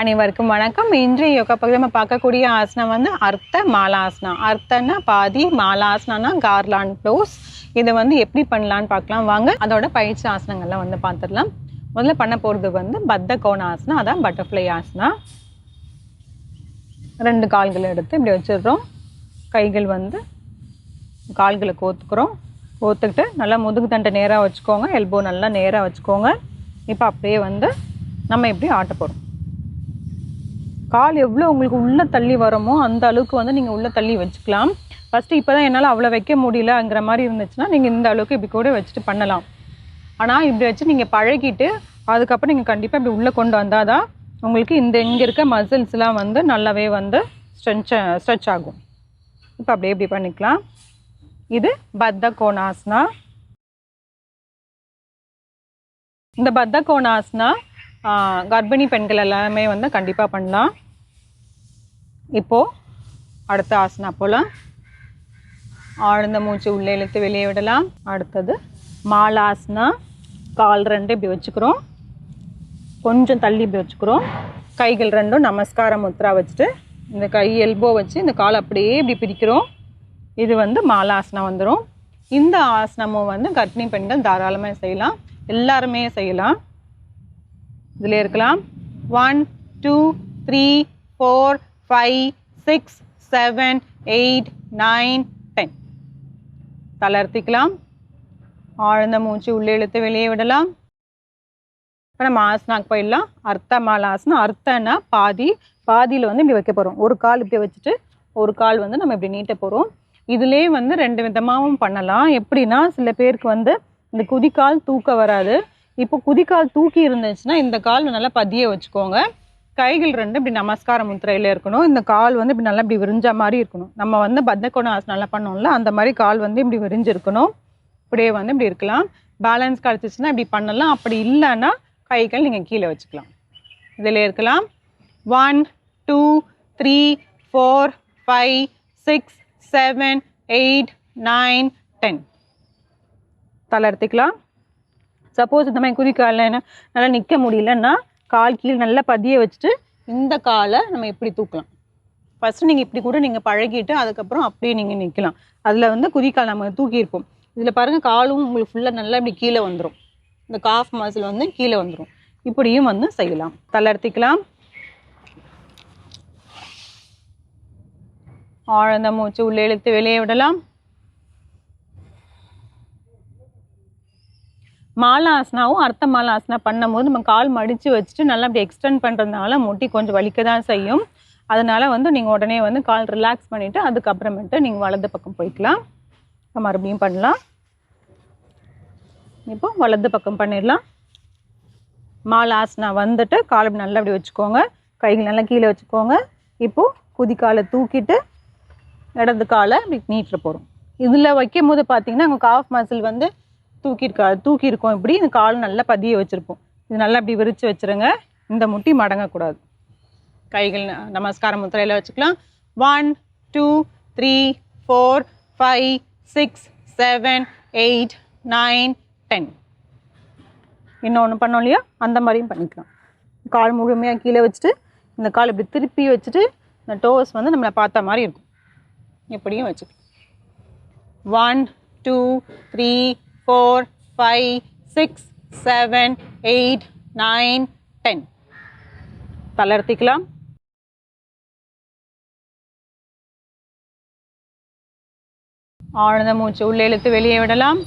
அனைவருக்கும் வணக்கம். இன்று யோகா பகுதி நம்ம பார்க்கக்கூடிய ஆசனம் வந்து அர்த்த மாலாசனா அர்த்தன்னா பாதி மாலாசனா கார்லான் ப்ளோஸ் இதை வந்து எப்படி பண்ணலான்னு பார்க்கலாம். வாங்க அதோட பயிற்சி ஆசனங்கள்லாம் வந்து பார்த்துடலாம். முதல்ல பண்ண போகிறது வந்து பத்த கோண ஆசனா அதான் பட்டர்ஃப்ளை ஆசனா ரெண்டு கால்கள் எடுத்து இப்படி வச்சிடுறோம். கைகள் வந்து கால்களை கோத்துக்கிறோம். கோத்துக்கிட்டு நல்லா முதுகு தண்டை நேராக வச்சுக்கோங்க. எல்போ நல்லா நேராக வச்சுக்கோங்க. இப்போ அப்படியே வந்து நம்ம எப்படி ஆட்ட போகிறோம் கால் எவ்வளோ உங்களுக்கு உள்ளே தள்ளி வருமோ அந்த அளவுக்கு வந்து நீங்கள் உள்ளே தள்ளி வச்சுக்கலாம். ஃபஸ்ட்டு இப்போ தான் என்னால் அவ்வளோ வைக்க முடியலங்கிற மாதிரி இருந்துச்சுன்னா நீங்கள் இந்த அளவுக்கு இப்படி கூட வச்சுட்டு பண்ணலாம். ஆனால் இப்படி வச்சு நீங்கள் பழகிட்டு அதுக்கப்புறம் நீங்கள் கண்டிப்பாக இப்படி உள்ளே கொண்டு வந்தால் தான் உங்களுக்கு இந்த இங்கே இருக்க மசில்ஸ்லாம் வந்து நல்லாவே வந்து ஸ்ட்ரெச் ஸ்ட்ரெச் ஆகும். இப்போ அப்படியே இப்படி பண்ணிக்கலாம். இது பத்த கோணாஸ்னா இந்த பத்த கோணாஸ்னா கர்ப்பிணி பெண்கள் எல்லாமே வந்து கண்டிப்பாக பண்ணலாம். இப்போது அடுத்த ஆசனா போகலாம் ஆழ்ந்த மூச்சு உள்ளே இழுத்து வெளியே விடலாம். அடுத்தது மாலாசனா கால் ரெண்டு இப்படி வச்சுக்கிறோம். கொஞ்சம் தள்ளி இப்படி வச்சுக்கிறோம். கைகள் ரெண்டும் நமஸ்கார முத்ரா வச்சுட்டு இந்த கை எல்போ வச்சு இந்த கால் அப்படியே இப்படி பிரிக்கிறோம். இது வந்து மாலாசனம் வந்துடும் இந்த ஆசனமும் வந்து கர்ப்பிணி பெண்கள் தாராளமாக செய்யலாம். எல்லாருமே செய்யலாம். இதில் இருக்கலாம். One two three four five six seven eight nine ten தளர்த்திக்கலாம். ஆழ்ந்த மூச்சு உள்ளே இழுத்து வெளியே விடலாம். இப்போ நம்ம ஆசனாக்கு போயிடலாம். அர்த்த மாலாசனம் அர்த்தனா பாதி பாதியில் வந்து இப்படி வைக்க போகிறோம் ஒரு கால் இப்படி வச்சுட்டு ஒரு கால் வந்து நம்ம இப்படி நீட்ட போகிறோம் இதுலேயே வந்து ரெண்டு விதமாகவும் பண்ணலாம். எப்படின்னா சில பேருக்கு வந்து இந்த குதிக்கால் தூக்க வராது. இப்போ குதிக்கால் தூக்கி இருந்துச்சுன்னா இந்த கால் நல்லா பதிய வச்சுக்கோங்க. கைகள் ரெண்டு இப்படி நமஸ்கார முத்திரையில் இருக்கணும். இந்த கால் வந்து இப்படி நல்லா இப்படி விரிஞ்ச மாதிரி இருக்கணும். நம்ம வந்து பத்தக்கோண ஆசனம் நல்லா பண்ணோம்ல அந்த மாதிரி கால் வந்து இப்படி விரிஞ்சிருக்கணும். இப்படியே வந்து இப்படி இருக்கலாம். பேலன்ஸ் கிடச்சிச்சின்னா இப்படி பண்ணலாம். அப்படி இல்லைன்னா கைகள் நீங்கள் கீழே வச்சுக்கலாம். இதில் இருக்கலாம். One two three four five six seven eight nine ten தளர்த்திக்கலாம் suppose இந்த மாதிரி குதிக்கால என்ன? நல்லா நிற்க முடியலன்னா கால் கீழே நல்லா பதிய வச்சுட்டு இந்த காலை நம்ம இப்படி தூக்கலாம்? ஃபஸ்ட்டு நீங்கள் இப்படி கூட நீங்கள் பழகிட்டு அதுக்கப்புறம் அப்படியே நீங்கள் நிற்கலாம் அதில் வந்து குதிக்கால் நம்ம தூக்கியிருப்போம். இதில் பாருங்கள் காலும் உங்களுக்கு ஃபுல்லாக நல்லா இப்படி கீழே வந்துடும் இந்த காஃப் மசில் வந்து கீழே வந்துடும் இப்படியும் வந்து செய்யலாம். தளர்த்திக்கலாம். ஆழ்ந்த மூச்சு உள்ளே இழுத்து வெளியே விடலாம். மாலாசனாவும் அர்த்த மாலாசனா பண்ணும்போது நம்ம கால் மடித்து வச்சுட்டு நல்லா அப்படி எக்ஸ்டெண்ட் பண்ணுறதுனால முட்டி கொஞ்சம் வலிக்க தான் செய்யும். அதனால் வந்து நீங்கள் உடனே வந்து கால் ரிலாக்ஸ் பண்ணிவிட்டு அதுக்கப்புறமேட்டு நீங்கள் வலது பக்கம் போய்க்கலாம். இப்போ மறுபடியும் பண்ணலாம். இப்போ வலது பக்கம் பண்ணிடலாம். மாலாசனா வந்துட்டு கால் நல்லா அப்படி வச்சுக்கோங்க. கைகள் நல்லா கீழே வச்சுக்கோங்க. இப்போது குதிக்காலை தூக்கிட்டு இடது காலை இப்படி நீட்டில் போகிறோம் இதில் வைக்கும் போது பார்த்தீங்கன்னா உங்கள் காஃப் மசில் வந்து தூக்கியிருக்கா தூக்கியிருக்கோம் இப்படி இந்த கால் நல்லா பதிய வச்சுருப்போம். இது நல்லா இப்படி விரித்து வச்சுருங்க. இந்த முட்டி மடங்கக்கூடாது. கைகள் ந- நமஸ்கார முத்திரையில் வச்சுக்கலாம். One two three four five six seven eight nine ten இன்னொன்று பண்ணோம் இல்லையா? அந்த மாதிரியும் பண்ணிக்கலாம். கால் முழுமையாக கீழே வச்சுட்டு இந்த கால் இப்படி திருப்பி வச்சுட்டு இந்த டோஸ் வந்து நம்மளை பார்த்த மாதிரி இருக்கும். எப்படியும் வச்சுக்கலாம். One two three four five six seven eight nine ten தளர்த்திக்கலாம். ஆழ்ந்த மூச்சு உள்ளே இழுத்து வெளியே விடலாம்.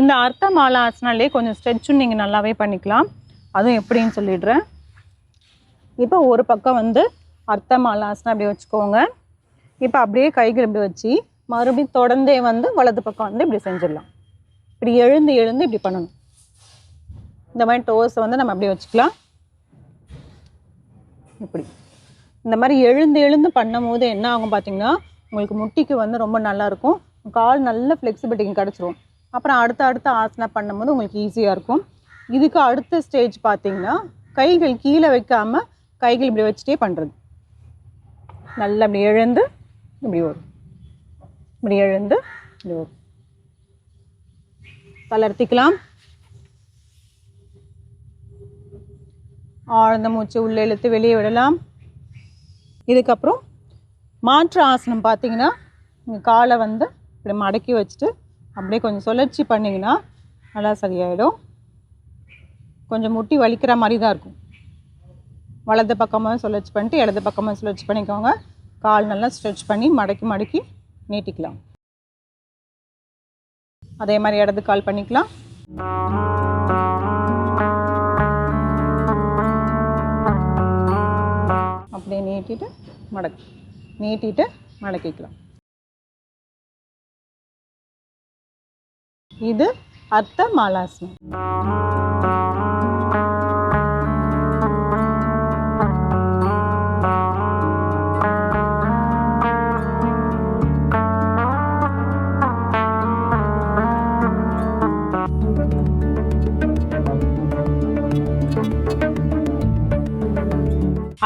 இந்த அர்த்த மாலா ஆசனாலே கொஞ்சம் ஸ்ட்ரெச்சும் நீங்கள் நல்லாவே பண்ணிக்கலாம். அதுவும் எப்படின்னு சொல்லிடுறேன். இப்போ ஒரு பக்கம் வந்து அர்த்த ஆசனா அப்படி வச்சுக்கோங்க. இப்போ அப்படியே கை இப்படி வச்சு மறுபடியும் தொடர்ந்தே வந்து வலது பக்கம் வந்து இப்படி செஞ்சிடலாம். இப்படி எழுந்து எழுந்து இப்படி பண்ணணும். இந்த மாதிரி டோஸை வந்து நம்ம அப்படியே வச்சுக்கலாம். இப்படி. இந்த மாதிரி எழுந்து எழுந்து பண்ணும்போது என்ன ஆகும் பார்த்தீங்கன்னா உங்களுக்கு முட்டிக்கு வந்து ரொம்ப நல்லாயிருக்கும். கால் நல்ல ஃப்ளெக்சிபிலிட்டி கிடச்சிரும். அப்புறம் அடுத்த அடுத்த ஆசனா பண்ணும்போது உங்களுக்கு ஈஸியாக இருக்கும். இதுக்கு அடுத்த ஸ்டேஜ் பார்த்தீங்கன்னா கைகள் கீழே வைக்காமல் கைகள் இப்படி வச்சுட்டே பண்ணுறது நல்லா இப்படி எழுந்து இப்படி வரும். இப்படி எழுந்து இப்படி வரும். தளர்த்திக்கலாம் ஆழ்ந்த மூச்சு உள்ளே இழுத்து வெளியே விடலாம். இதுக்கப்புறம் மாற்று ஆசனம் பார்த்தீங்கன்னா இங்கே காலை வந்து இப்படி மடக்கி வச்சுட்டு அப்படியே கொஞ்சம் சுழற்சி பண்ணிங்கன்னா நல்லா சரியாயிடும். கொஞ்சம் முட்டி வலிக்கிற மாதிரி தான் இருக்கும். வலது பக்கமாக சுழற்சி பண்ணிட்டு இடது பக்கமாக சுழற்சி பண்ணிக்கோங்க. கால் நல்லா ஸ்ட்ரெச் பண்ணி மடக்கி மடக்கி நீட்டிக்கலாம். அதே மாதிரி இடது கால் பண்ணிக்கலாம். அப்படியே நீட்டிட்டு மடக்கு நீட்டிட்டு மடக்கிக்கலாம். இது அர்த்த மாலாசனம்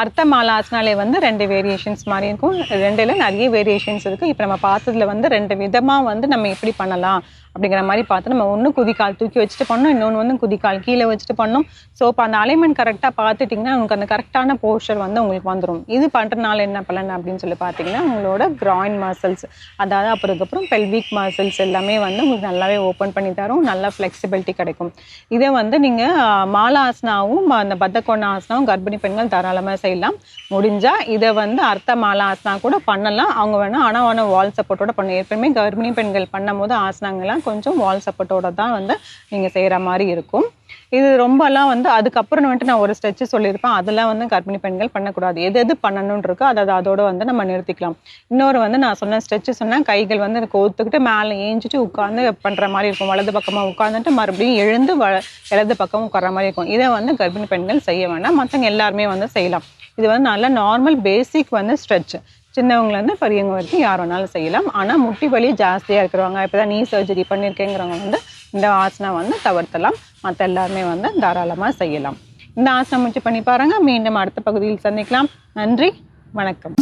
அர்த்தமாலாசனாலே வந்து ரெண்டு வேரியேஷன்ஸ் மாதிரி இருக்கும். ரெண்டுல நிறைய வேரியேஷன்ஸ் இருக்குது இப்போ நம்ம பார்த்ததுல வந்து ரெண்டு விதமாக வந்து நம்ம எப்படி பண்ணலாம். அப்படிங்கிற மாதிரி பார்த்து நம்ம ஒன்று குதிக்கால் தூக்கி வச்சுட்டு பண்ணோம் இன்னொன்று வந்து குதிக்கால் கீழே வச்சுட்டு பண்ணோம். ஸோ இப்போ அந்த அலைமெண்ட் கரெக்டாக பார்த்துட்டிங்கன்னா உங்களுக்கு அந்த கரெக்டான போஸ்டர் வந்து உங்களுக்கு வந்துடும் இது பண்ணுறதுனால என்ன பலன் அப்படின்னு சொல்லி பார்த்தீங்கன்னா உங்களோட கிராயின் மசில்ஸ் அதாவது அப்புறதுக்கப்புறம் பெல்விக் மசில்ஸ் எல்லாமே வந்து உங்களுக்கு நல்லாவே ஓப்பன் பண்ணி தரும் நல்லா ஃப்ளெக்சிபிலிட்டி கிடைக்கும். இதை வந்து நீங்கள் மாலாசனாவும் அந்த பத்தக்கொண்ண ஆசனாவும் கர்ப்பிணி பெண்கள் தாராளமாக செய்யலாம். முடிஞ்சால் இதை வந்து அர்த்த மாலா ஆசனா கூட பண்ணலாம். அவங்க வேணால் ஆனால் வேணால் வால் சப்போர்ட்டோட பண்ண ஏற்கனவே கர்ப்பிணி பெண்கள் பண்ணும்போது ஆசனாங்கள்லாம் கொஞ்சம் வால் சப்போர்ட்டோட தான் வந்து நீங்கள் செய்கிற மாதிரி இருக்கும். இது ரொம்பலாம் வந்து அதுக்கப்புறம் வந்துட்டு நான் ஒரு ஸ்டெச்சு சொல்லியிருப்பேன். அதெல்லாம் வந்து கர்ப்பிணி பெண்கள் பண்ணக்கூடாது. எது எது பண்ணணும்னு இருக்கோ அதை அதை அதோட வந்து நம்ம நிறுத்திக்கலாம். இன்னொரு வந்து நான் சொன்ன ஸ்ட்ரெச்சு சொன்னேன். கைகள் வந்து கோத்துக்கிட்டு மேலே ஏஞ்சிட்டு உட்காந்து பண்ணுற மாதிரி இருக்கும். வலது பக்கமாக உட்காந்துட்டு மறுபடியும் எழுந்து வ இடது பக்கம் உட்கார மாதிரி இருக்கும். இதை வந்து கர்ப்பிணி பெண்கள் செய்ய வேண்டாம் மற்றவங்க எல்லாருமே வந்து செய்யலாம். இது வந்து நல்ல நார்மல் பேசிக் வந்து ஸ்ட்ரெச்சு சின்னவங்கலேருந்து பெரியவங்க வரைக்கும் யார் வேணாலும் செய்யலாம். ஆனால் முட்டி வலி ஜாஸ்தியாக இருக்கிறவங்க இப்போ தான் நீ சர்ஜரி பண்ணியிருக்கேங்கிறவங்க வந்து இந்த ஆசனம் வந்து தவிர்த்தலாம். மற்ற எல்லாருமே வந்து தாராளமாக செய்யலாம். இந்த ஆசனம் முடிச்சு பண்ணி பாருங்கள் மீண்டும் அடுத்த பகுதியில் சந்திக்கலாம். நன்றி. வணக்கம்.